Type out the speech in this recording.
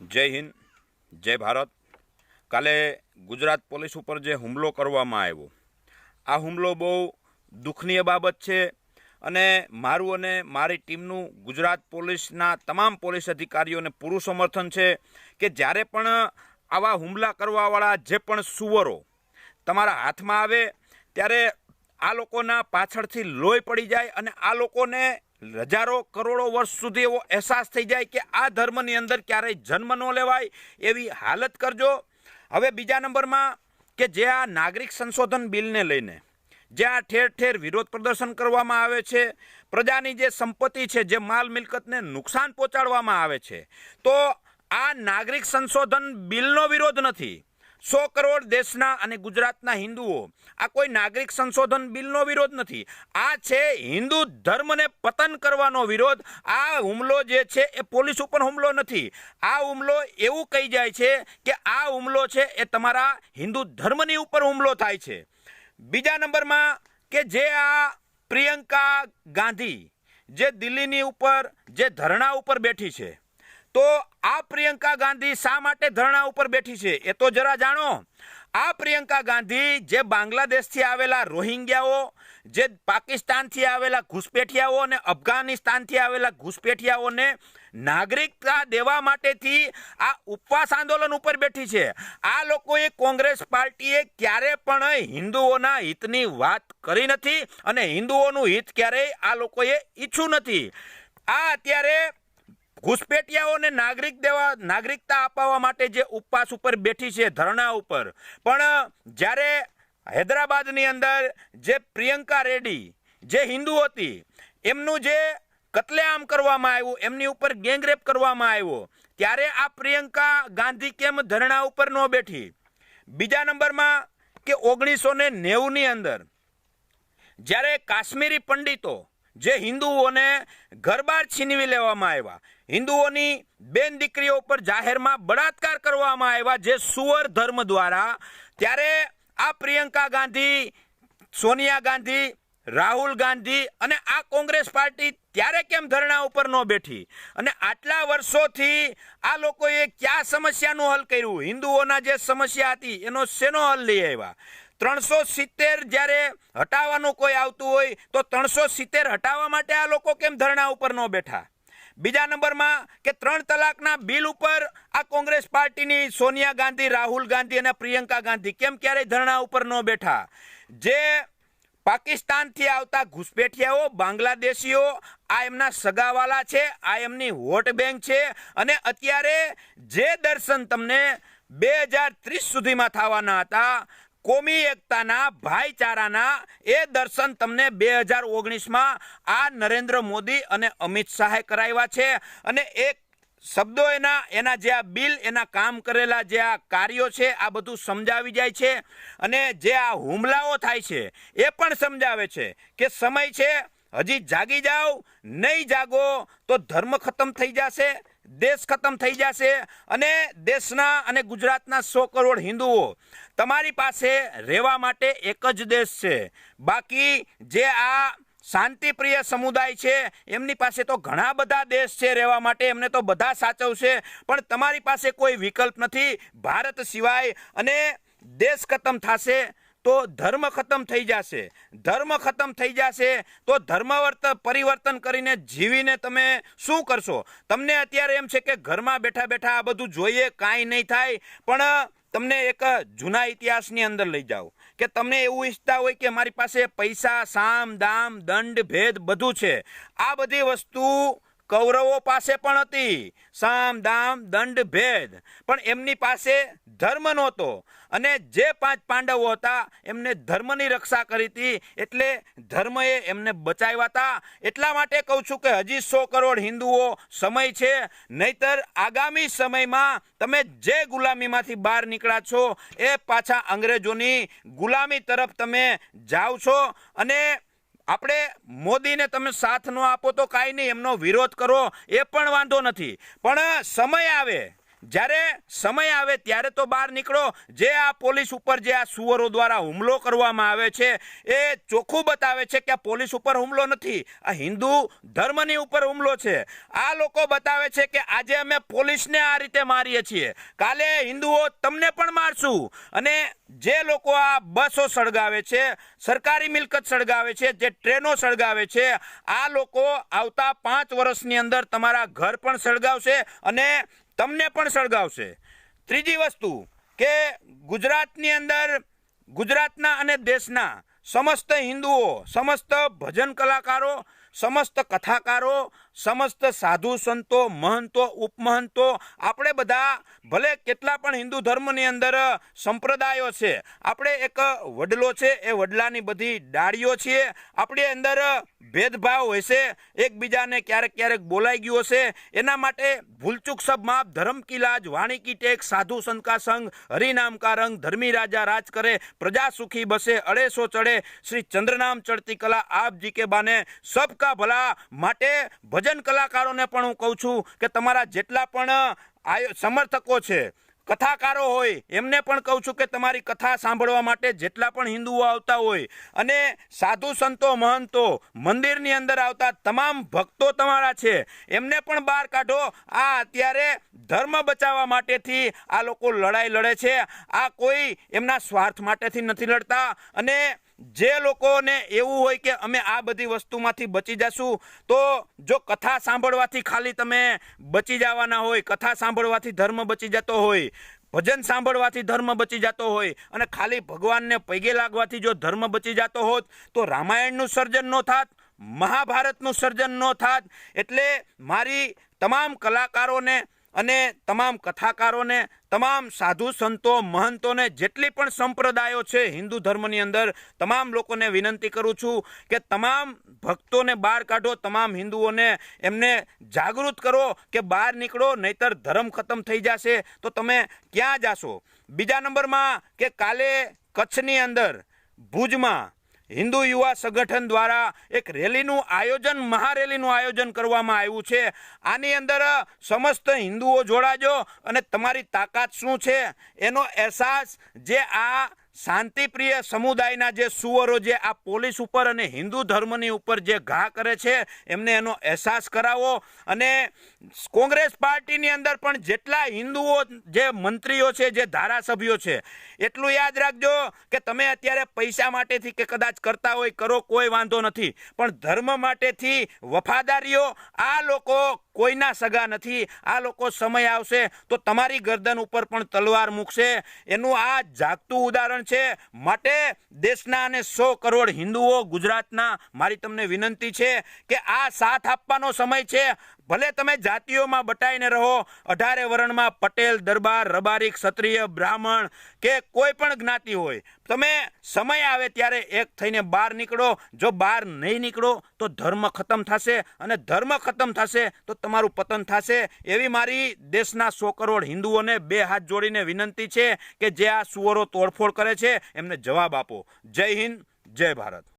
જય હિન્દ, જય ભારત. કાલે ગુજરાત પોલીસ ઉપર જે હુમલો કરવામાં આવ્યો, આ હુમલો બહુ દુઃખનીય બાબત છે અને મારું અને મારી ટીમનું ગુજરાત પોલીસના તમામ પોલીસ અધિકારીઓને પૂરું સમર્થન છે કે જ્યારે પણ આવા હુમલા કરવાવાળા જે પણ સુવરો તમારા હાથમાં આવે, ત્યારે આ લોકોના પાછળથી લોહી પડી જાય અને આ લોકોને હજારો કરોડો વર્ષ સુધી એવો અહેસાસ થઈ જાય કે આ ધર્મની અંદર ક્યારેય જન્મ ન લેવાય એવી હાલત કરજો. હવે બીજા નંબરમાં કે જે આ નાગરિક સંશોધન બિલને લઈને જે આ ઠેર ઠેર વિરોધ પ્રદર્શન કરવામાં આવે છે, પ્રજાની જે સંપત્તિ છે, જે માલ મિલકતને નુકસાન પહોંચાડવામાં આવે છે, તો આ નાગરિક સંશોધન બિલનો વિરોધ નથી. સો કરોડ દેશના અને ગુજરાતના હિન્દુઓ. આ કોઈ નાગરિક સંશોધન બિલનો વિરોધ નથી. આ છે હિન્દુ ધર્મને પતન કરવાનો વિરોધ. આ હુમલો જે છે એ પોલીસ ઉપર હુમલો નથી. આ હુમલો એવું કહી જાય છે કે આ હુમલો છે એ તમારા હિન્દુ ધર્મની ઉપર હુમલો થાય છે. બીજા નંબરમાં કે જે આ પ્રિયંકા ગાંધી, જે દિલ્હીની ઉપર, જે ધરણા ઉપર બેઠી છે. તો આ પ્રિયંકા ગાંધી શા માટે ધરણા ઉપર બેઠી છે? એ તો જરા જાણો. આ પ્રિયંકા ગાંધી જે બાંગ્લાદેશથી આવેલા રોહિંગ્યાઓ, જે પાકિસ્તાનથી આવેલા ઘૂસપેઠિયાઓ અને અફઘાનિસ્તાનથી આવેલા ઘૂસપેઠિયાઓને નાગરિકતા દેવા માટેથી આ ઉપવાસ આંદોલન ઉપર બેઠી છે. આ લોકોએ કોંગ્રેસ પાર્ટીએ ક્યારે પણ હિન્દુઓના હિતની વાત કરી નથી અને હિન્દુઓનું હિત ક્યારેય આ લોકોએ ઈચ્છું નથી. આ અત્યારે ઘૂસપેટિયાઓને નાગરિક દેવા, નાગરિકતા અપાવવા માટે જે ઉપવાસ ઉપર બેઠી છે, ધરણા ઉપર. પણ જ્યારે હૈદરાબાદની અંદર જે પ્રિયંકા રેડ્ડી, જે હિન્દુ હતી, એમનું જે કતલેઆમ કરવામાં આવ્યું, એમની ઉપર ગેંગરેપ કરવામાં આવ્યો, ત્યારે આ પ્રિયંકા ગાંધી કેમ ધરણા ઉપર ન બેઠી? બીજા નંબરમાં કે ઓગણીસો ને નેવુંની અંદર, જ્યારે કાશ્મીરી પંડિતો જે હિન્દુઓને ઘરબાર છીનવી લેવામાં આવ્યા. હિન્દુઓની બેન દીકરીઓ ઉપર જાહેરમાં બળાત્કાર કરવામાં આવ્યા જે સુવર ધર્મ દ્વારા. ત્યારે આ પ્રિયંકા ગાંધી, સોનિયા ગાંધી, રાહુલ ગાંધી અને આ કોંગ્રેસ પાર્ટી ત્યારે કેમ ધરણા ઉપર ન બેઠી? અને આટલા વર્ષોથી આ લોકોએ કયા સમસ્યાનું હલ કર્યું? હિન્દુઓના જે સમસ્યા હતી એનો શેનો હલ લઈ આવ્યા? ત્રણસો સિત્તેર જ્યારે હટાવવાનું કોઈ આવતું હોય, તો ત્રણસો સિત્તેર હટાવવા માટે આ લોકો કેમ ધરણા ઉપર ન બેઠા? બીજા નંબરમાં કે ત્રણ તલાકના બિલ ઉપર આ કોંગ્રેસ પાર્ટીની સોનિયા ગાંધી, રાહુલ ગાંધી અને પ્રિયંકા ગાંધી કેમ ક્યારેય ધરણા ઉપર ન બેઠા? જે પાકિસ્તાનથી આવતા ઘૂસપેઠિયાઓ, બાંગ્લાદેશીઓ, આ એમના સગાવાલા છે, આ એમની વોટ બેંક છે અને અત્યારે જે દર્શન તમને બે હજાર ત્રીસ સુધીમાં થવાના હતા કોમી એકતાના ભાઈચારાના એ દર્શન તમને બે હજાર ઓગણીસમાં આ નરેન્દ્ર મોદી અને અમિત શાહે કરાવ્યા છે. અને એક શબ્દો એના એના જે આ બિલ, એના કામ કરેલા જે આ કાર્યો છે, આ બધું સમજાવી જાય છે. અને જે આ હુમલાઓ થાય છે, એ પણ સમજાવે છે કે સમય છે, હજી જાગી જાઓ, નહીં જાગો તો ધર્મ ખતમ થઈ જશે. દેશ ખતમ થઈ જશે અને દેશના અને ગુજરાતના સો કરોડ હિન્દુઓ તમારી પાસે રહેવા માટે એક જ દેશ છે. બાકી જે આ શાંતિપ્રિય સમુદાય છે, એમની પાસે તો ઘણા બધા દેશ છે રહેવા માટે, એમને તો બધા સાચવશે, પણ તમારી પાસે કોઈ વિકલ્પ નથી. ભારત સિવાય અને દેશ ખતમ થશે તો ધર્મ ખતમ થઈ જશે. ધર્મ ખતમ થઈ જશે તો ધર્મવર્ત પરિવર્તન કરીને જીવીને તમે શું કરશો? તમને અત્યારે એમ છે કે ઘરમાં બેઠા બેઠા આ બધું જોઈએ કાંઈ નહીં થાય, પણ તમને એક જૂના ઇતિહાસની અંદર લઈ જાઓ. કે તમને એવું ઈચ્છતા હોય કે મારી પાસે પૈસા, સામ, દામ, દંડ, ભેદ બધું છે. આ બધી વસ્તુ કૌરવો પાસે પણ હતી. સામ, દામ, દંડ, ભેદ. પણ એમની પાસે ધર્મ નહોતો. અને જે પાંચ પાંડવો હતા, એમને ધર્મની રક્ષા કરી હતી. એટલે ધર્મએ એમને બચાવ્યા હતા. એટલા માટે કહું છું કે હજી સો કરોડ હિન્દુઓ સમય છે. નહીતર આગામી સમયમાં તમે જે ગુલામીમાંથી બહાર નીકળ્યા છો, એ પાછા અંગ્રેજોની ગુલામી તરફ તમે જાઓ છો. અને આપણે મોદીને તમે સાથ ન આપો તો કાંઈ નહીં, એમનો વિરોધ કરો, એ પણ વાંધો નથી. પણ સમય આવે. જ્યારે સમય આવે ત્યારે તો બહાર નીકળો. જે આ પોલીસ ઉપર જે આ સુવરો દ્વારા હુમલો કરવામાં આવે છે, એ ચોખ્ખું બતાવે છે કે આ પોલીસ ઉપર હુમલો નથી. આ હિન્દુ ધર્મની ઉપર હુમલો છે. આ લોકો બતાવે છે કે આજે અમે પોલીસને આ રીતે મારીએ છીએ. કાલે હિન્દુઓ તમને પણ મારશું. અને જે લોકો આ બસો સળગાવે છે, સરકારી મિલકત સળગાવે છે, જે ટ્રેનો સળગાવે છે, આ લોકો આવતા પાંચ વર્ષની અંદર તમારા ઘર પણ સળગાવશે અને તમને પણ સળગાવશે. ત્રીજી વસ્તુ કે ગુજરાતની અંદર, ગુજરાતના અને દેશના સમસ્ત હિન્દુઓ, સમસ્ત ભજન કલાકારો, સમસ્ત કથાકારો સમસ્ત સાધુ સંતો, મહંતો, ઉપમહંતો, આપણે બધા ભલે કેટલા પણ હિન્દુ ધર્મની અંદર સંપ્રદાયો છે, આપણે એક વડલો છે, એ વડલાની બધી ડાળીઓ છીએ, આપણી અંદર ભેદભાવ હશે એકબીજાને ક્યારેક ક્યારેક બોલાઈ ગયું હશે એના માટે ભૂલચૂક સબ માપ, ધર્મ કી લાજ, વાણી કી ટેક, સાધુ સંત કા સંગ, હરિનામ કા રંગ, ધર્મી રાજા રાજ કરે, પ્રજા સુખી બસે અડેસો ચડે, શ્રી ચંદ્રનામ ચડતી કલા આપ જી કે બાને સબકા ભલા માટે ભજન કલાકારોને પણ હું કહું છું કે તમારા જેટલા પણ સમર્થકો છે, કથાકારો હોય, એમને પણ કહું છું કે તમારી કથા સાંભળવા માટે જેટલા પણ હિન્દુઓ આવતા હોય અને સાધુ સંતો, મહંતો, મંદિરની અંદર આવતા તમામ ભક્તો તમારા છે, એમને પણ બહાર કાઢો. આ અત્યારે ધર્મ બચાવવા માટેથી આ લોકો લડાઈ લડે છે. આ કોઈ એમના સ્વાર્થ માટેથી નથી લડતા અને જે લોકોને એવું હોય કે અમે આ બધી વસ્તુમાંથી બચી જશું, તો જો કથા સાંભળવાથી ખાલી તમે બચી જવાના હોય, કથા સાંભળવાથી ધર્મ બચી જતો હોય, ભજન સાંભળવાથી ધર્મ બચી જતો હોય, અને ખાલી ભગવાનને પૈગે લાગવાથી જો ધર્મ બચી જતો હોત, તો રામાયણનું સર્જન ન થાત, મહાભારતનું સર્જન ન થાત, એટલે મારી તમામ કલાકારોને અને તમામ કથાકારોને, તમામ સાધુ સંતો, મહંતોને જેટલી પણ સંપ્રદાયો છે હિન્દુ ધર્મની અંદર, તમામ લોકોને વિનંતી કરું છું કે તમામ ભક્તોને બહાર કાઢો, તમામ હિન્દુઓને એમને જાગૃત કરો કે બહાર નીકળો, નહીતર ધર્મ ખતમ થઈ જશે. તો તમે ક્યાં જાશો? બીજા નંબરમાં કે કાલે કચ્છની અંદર, ભુજમાં હિન્દુ યુવા સંગઠન દ્વારા એક રેલીનું આયોજન, મહારેલીનું આયોજન કરવામાં આવ્યું છે. આની અંદર સમસ્ત હિન્દુઓ જોડાજો અને તમારી તાકાત શું છે? એનો અહેસાસ જે આ શાંતિપ્રિય સમુદાયના જે સુવરો જે આ પોલીસ ઉપર અને હિન્દુ ધર્મની ઉપર જે ઘા કરે છે, એમને એનો અહેસાસ કરાવો. અને કોંગ્રેસ પાર્ટીની અંદર પણ જેટલા હિન્દુઓ જે મંત્રીઓ છે, જે ધારાસભ્યો છે, એટલું યાદ રાખજો કે તમે અત્યારે પૈસા માટેથી કે કદાચ કરતા હોય, કરો કોઈ વાંધો નથી. પણ ધર્મ માટેથી વફાદારીઓ, આ લોકો કોઈના સગા નથી. આ લોકો સમય આવશે તો તમારી ગરદન ઉપર પણ તલવાર મૂકશે. એનું આ જાગતું ઉદાહરણ છે, માટે દેશના અને સો કરોડ હિન્દુઓ ગુજરાતના, મારી તમને વિનંતી છે કે આ સાથ આપવાનો સમય છે. ભલે તમે જાતિઓમાં બટાઈને રહો, અઢારે વર્ણમાં પટેલ, દરબાર રબારી ક્ષત્રિય, બ્રાહ્મણ કે કોઈ પણ જ્ઞાતિ હોય, તમે સમય આવે ત્યારે એક થઈને બહાર નીકળો. જો બહાર નહીં નીકળો, તો ધર્મ ખતમ થશે અને ધર્મ ખતમ થશે તો તમારું પતન થશે. એવી મારી દેશના સો કરોડ હિન્દુઓને બે હાથ જોડીને વિનંતી છે કે જે આ સુવરો તોડફોડ કરે છે, એમને જવાબ આપો. જય હિન્દ, જય ભારત.